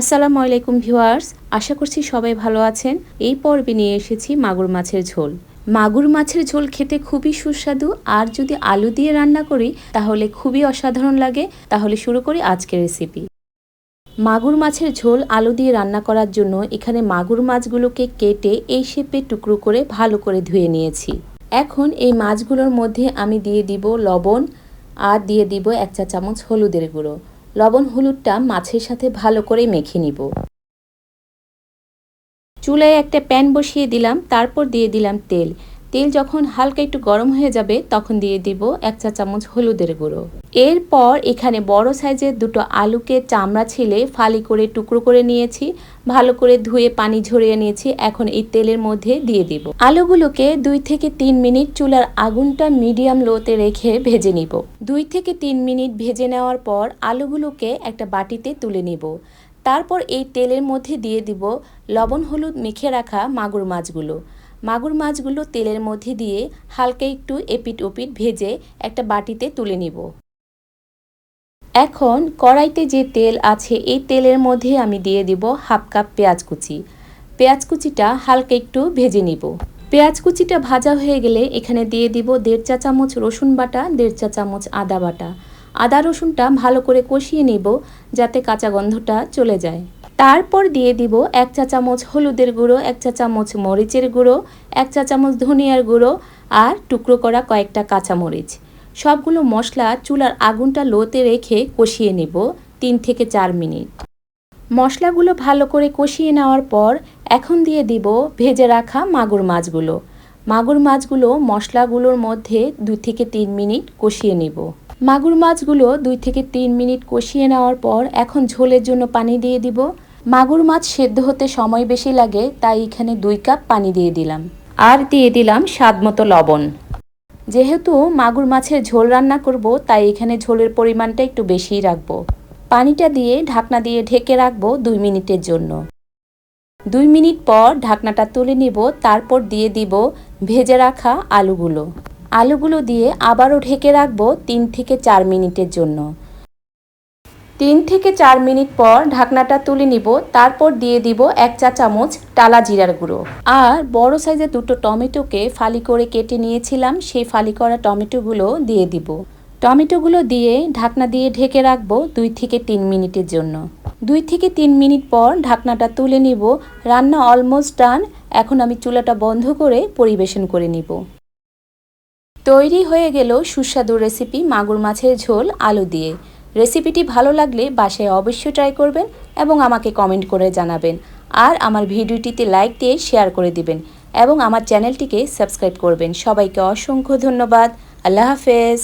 আসসালামু আলাইকুম ভিউয়ার্স, আশা করছি সবাই ভালো আছেন। এই পর্বে নিয়ে এসেছি মাগুর মাছের ঝোল। মাগুর মাছের ঝোল খেতে খুবই সুস্বাদু, আর যদি আলু দিয়ে রান্না করি, তাহলে খুবই অসাধারণ লাগে। তাহলে শুরু করি আজকের রেসিপি মাগুর মাছের ঝোল আলু দিয়ে রান্না করার জন্য এখানে মাগুর মাছগুলোকে কেটে এই শেপে টুকরো করে ভালো করে ধুয়ে নিয়েছি। এখন এই মাছগুলোর মধ্যে আমি দিয়ে দিব লবণ, আর দিয়ে দিব এক চা চামচ হলুদের গুঁড়ো। লবণ হলুদটা মাছের সাথে ভালো করে মেখে নিব। চুলায় একটা প্যান বসিয়ে দিলাম, তারপর দিয়ে দিলাম তেল। তেল যখন হালকা একটু গরম হয়ে যাবে, তখন দিয়ে দিব এক চা চামচ হলুদের গুঁড়ো। এরপর এখানে বড় সাইজের দুটো আলুকে চামড়া ছিলে ফালি করে টুকরো করে নিয়েছি, ভালো করে ধুয়ে পানি ঝরিয়ে নিয়েছি, এখন এই তেলের মধ্যে দিয়ে দিব। আলুগুলোকে দুই থেকে তিন মিনিট চুলার আগুনটা মিডিয়াম লোতে রেখে ভেজে নিব। দুই থেকে তিন মিনিট ভেজে নেওয়ার পর আলুগুলোকে একটা বাটিতে তুলে নিব। তারপর এই তেলের মধ্যে দিয়ে দিব লবণ হলুদ মেখে রাখা মাগুর মাছগুলো। মাগুর মাছগুলো তেলের মধ্যে দিয়ে হালকা একটু এপিট ওপিট ভেজে একটা বাটিতে তুলে নিব। এখন কড়াইতে যে তেল আছে, এই তেলের মধ্যে আমি দিয়ে দিব হাফ কাপ পেঁয়াজ কুচি। পেঁয়াজ কুচিটা হালকা একটু ভেজে নিব। পেঁয়াজ কুচিটা ভাজা হয়ে গেলে এখানে দিয়ে দিব দেড় চা চামচ রসুন বাটা, দেড় চা চামচ আদা বাটা। আদা রসুনটা ভালো করে কষিয়ে নিব যাতে কাঁচা গন্ধটা চলে যায়। তারপর দিয়ে দিব এক চা চামচ হলুদের গুঁড়ো, এক চা চামচ মরিচের গুঁড়ো, এক চা চামচ ধনিয়ার গুঁড়ো আর টুকরো করা কয়েকটা কাঁচা মরিচ সবগুলো মশলা চুলার আগুনটা লোতে রেখে কষিয়ে নেব তিন থেকে চার মিনিট। মশলাগুলো ভালো করে কষিয়ে নেওয়ার পর এখন দিয়ে দিব ভেজে রাখা মাগুর মাছগুলো। মাগুর মাছগুলো মশলাগুলোর মধ্যে দু থেকে তিন মিনিট কষিয়ে নেব। মাগুর মাছগুলো দুই থেকে তিন মিনিট কষিয়ে নেওয়ার পর এখন ঝোলের জন্য পানি দিয়ে দিব। মাগুর মাছ সেদ্ধ হতে সময় বেশি লাগে, তাই এখানে দুই কাপ পানি দিয়ে দিলাম। আর দিয়ে দিলাম স্বাদ মতো লবণ। যেহেতু মাগুর মাছের ঝোল রান্না করব, তাই এখানে ঝোলের পরিমাণটা একটু বেশিই রাখব। পানিটা দিয়ে ঢাকনা দিয়ে ঢেকে রাখব দুই মিনিটের জন্য। দুই মিনিট পর ঢাকনাটা তুলে নিব, তারপর দিয়ে দিব ভেজে রাখা আলুগুলো। আলুগুলো দিয়ে আবারও ঢেকে রাখব তিন থেকে চার মিনিটের জন্য। তিন থেকে চার মিনিট পর ঢাকনাটা তুলে নিব, তারপর দিয়ে দিব এক চা চামচ টালা জিরার গুঁড়ো। আর বড় সাইজের দুটো টমেটোকে ফালি করে কেটে নিয়েছিলাম, সেই ফালি করা টমেটোগুলো দিয়ে দিব। টমেটোগুলো দিয়ে ঢাকনা দিয়ে ঢেকে রাখব দুই থেকে তিন মিনিটের জন্য। দুই থেকে তিন মিনিট পর ঢাকনাটা তুলে নিব। রান্না অলমোস্ট ডান, এখন আমি চুলাটা বন্ধ করে পরিবেশন করে নিব। তৈরি হয়ে গেল সুস্বাদু রেসিপি মাগুর মাছের ঝোল আলু দিয়ে। রেসিপিটি ভালো লাগলে বাসায় অবশ্যই ট্রাই করবেন এবং আমাকে কমেন্ট করে জানাবেন। আর আমার ভিডিওটিতে লাইক দিয়ে শেয়ার করে দিবেন এবং আমার চ্যানেলটিকে সাবস্ক্রাইব করবেন। সবাইকে অসংখ্য ধন্যবাদ। আল্লাহ হাফেজ।